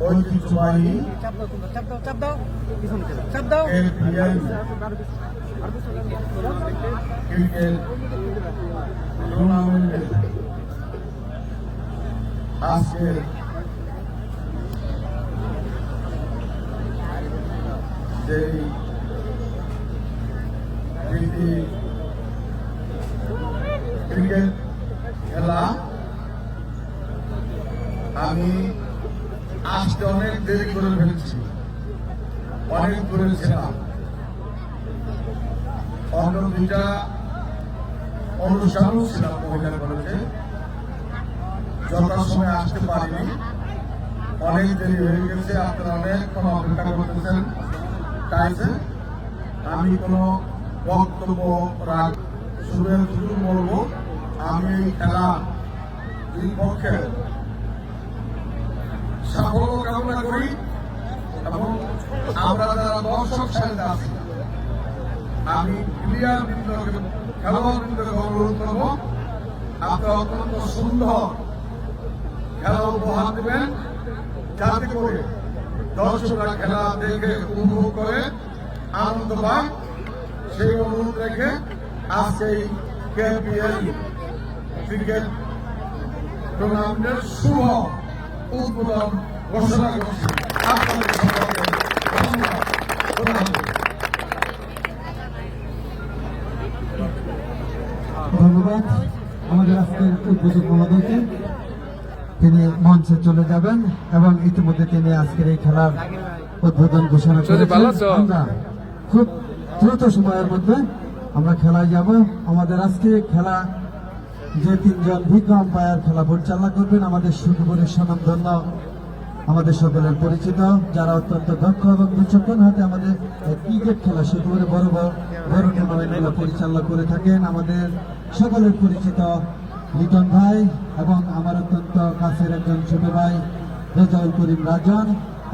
ঐতিহ্যবাহী ক্রিকেট টুর্নামেন্টে আজকে যেই ক্রিকেট খেলা আমি আসতে অনেক দেরি করে ফেলছি। অনেক দূরে ছিলাম। অন্য দুইটা অনুষ্ঠানও ছিলাম মহিলা কলেজে যথাসময়ে আসতে পারিনি। অনেক দেরি হয়ে গেছে, আপনারা অনেকক্ষণ অপেক্ষা করতেছেন। চাইছেন আমি কোনো বক্তব্য রাখ শুরুর শুরু বলব আমি খেলা দুই পক্ষের সাফল্য কামনা করি এবং আমরা যারা দর্শক সারিতে আছি আমি প্লেয়ার বৃন্দকে খেলোয়াড় বৃন্দকে অনুরোধ করব আপনারা অত্যন্ত সুন্দর খেলা উপহার দেবেন যাতে করে দর্শকরা খেলা দেখে উপভোগ করে আনন্দ পায় সেই অনুরোধ রেখে আজকে এই কেপিএল ক্রিকেট টুর্নামেন্টের শুভ উদ্বোধন ঘোষণা করছি ধন্যবাদ ধন্যবাদ ধন্যবাদ। আমাদের আজকের উদ্বোধক মহোদয়কে। তিনি মঞ্চে চলে যাবেন এবং ইতিমধ্যে তিনি আজকের এই খেলার উদ্বোধন ঘোষণা করেছেন। আমরা খুব দ্রুত সময়ের মধ্যে আমরা খেলায় যাব। আমাদের আজকে খেলা যে তিনজন ভিন্ন আম্পায়ার খেলা পরিচালনা করবেন, আমাদের সুখবরের স্বনামধন্য আমাদের সকলের পরিচিত, যারা অত্যন্ত দক্ষ এবং বিচক্ষণ হাতে আমাদের ক্রিকেট খেলা সুখবরে বড় বড় বড় টুর্নামেন্টগুলো পরিচালনা করে থাকেন, আমাদের সকলের পরিচিত লিটন ভাই এবং আমার অত্যন্ত কাছের একজন ছোট ভাই, রেজাউল করিম রাজন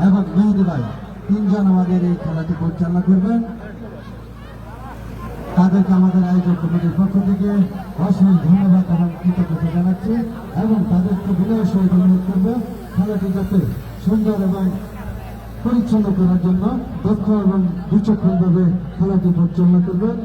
এবং মেহেদি ভাই। তিনজন আমাদের এই খেলাটি পরিচালনা করবেন। তাদেরকে আমাদের আয়োজক কমিটির পক্ষ থেকে অসংখ্য ধন্যবাদ এবং কৃতজ্ঞতা জানাচ্ছি এবং তাদেরকে বিনয় সহিত অনুরোধ করব, খেলাটি যাতে সুন্দর এবং পরিচ্ছন্ন করার জন্য দক্ষ এবং বিচক্ষণভাবে খেলাটি পরিচালনা করবেন।